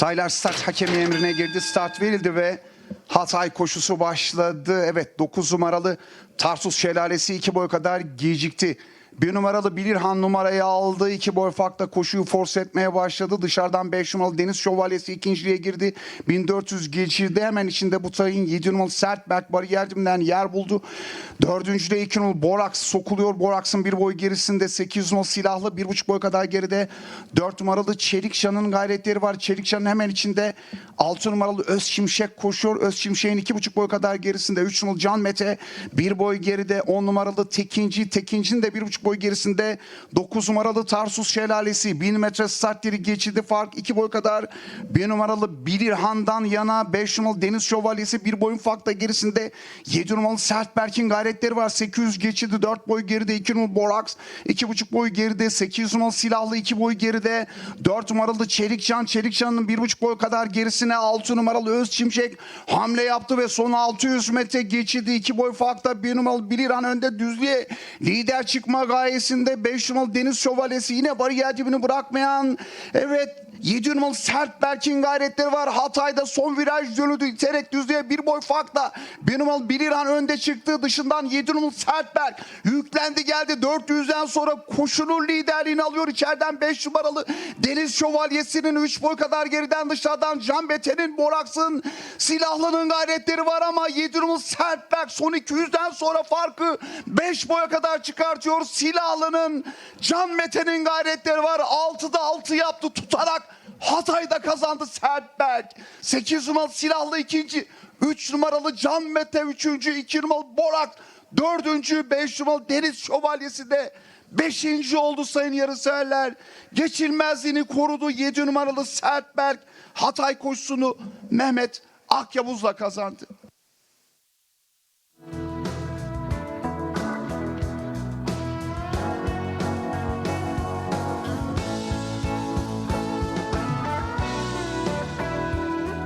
Taylar start hakemi emrine girdi. Start verildi ve Hatay koşusu başladı. Evet 9 numaralı Tarsus Şelalesi 2 boy kadar gecikti. Bir numaralı Bilirhan numarayı aldı. İki boy farkla koşuyu force etmeye başladı. Dışarıdan 5 numaralı Deniz Şövalyesi ikinciliğe girdi. 1400 geçirdi. Hemen içinde bu tayın 7 numaralı Sertberk bariyerdinden yer buldu. Dördüncüde 2 numaralı Borax sokuluyor. Borax'ın bir boy gerisinde 8 numaralı silahlı. 1,5 boy kadar geride 4 numaralı Çelikşan'ın gayretleri var. Çelikşan'ın hemen içinde 6 numaralı Öz Şimşek koşuyor. Öz Şimşek'in 2,5 boy kadar gerisinde 3 numaralı Can Mete bir boy geride 10 numaralı Tekinci. Tekinci'nin de 1,5 boy gerisinde 9 numaralı Tarsus Şelalesi 1000 metre start yeri geçidi fark 2 boy kadar. 1 numaralı Bilirhan'dan yana 5 numaralı Deniz Şövalyesi bir boyun farkla gerisinde 7 numaralı Sertberk'in gayretleri var. 800 geçidi 4 boy geride 2 numaralı Borax 2,5 boy geride 800 numaralı silahlı 2 boy geride 4 numaralı Çelikcan. Çelikcan'ın 1,5 boy kadar gerisine 6 numaralı Öz Çimşek hamle yaptı ve son 600 metre geçidi 2 boy farkla 1 numaralı Bilirhan önde. Düzlüğe lider çıkma gayesinde 5 numaralı Deniz Şövalyesi yine bariyer dibini bırakmayan evet 7 numaralı Sertberk'in gayretleri var. Hatay'da son viraj dönüldü. İterek düzlüğe bir boy farkla. 1 numaralı Bilirhan önde çıktı. Dışından 7 numaralı Sertberk yüklendi geldi. 400'den sonra koşunun liderliğini alıyor. İçeriden 5 numaralı Deniz Şövalyesi'nin 3 boy kadar geriden dışarıdan Can Bete'nin Boraks'ın silahlının gayretleri var ama 7 numaralı Sertberk son 200'den sonra farkı 5 boya kadar çıkartıyor. Silahlının Can Mete'nin gayretleri var. 6'da 6 yaptı tutarak Hatay'da kazandı Sertberk. 8 numaralı silahlı ikinci. 3 numaralı Can Mete üçüncü. 2 numaralı Borak dördüncü. 5 numaralı Deniz Şövalyesi de Beşinci oldu sayın yarışseverler. Geçilmezliğini korudu 7 numaralı Sertberk. Hatay koşusunu Mehmet Akyavuz'la kazandı.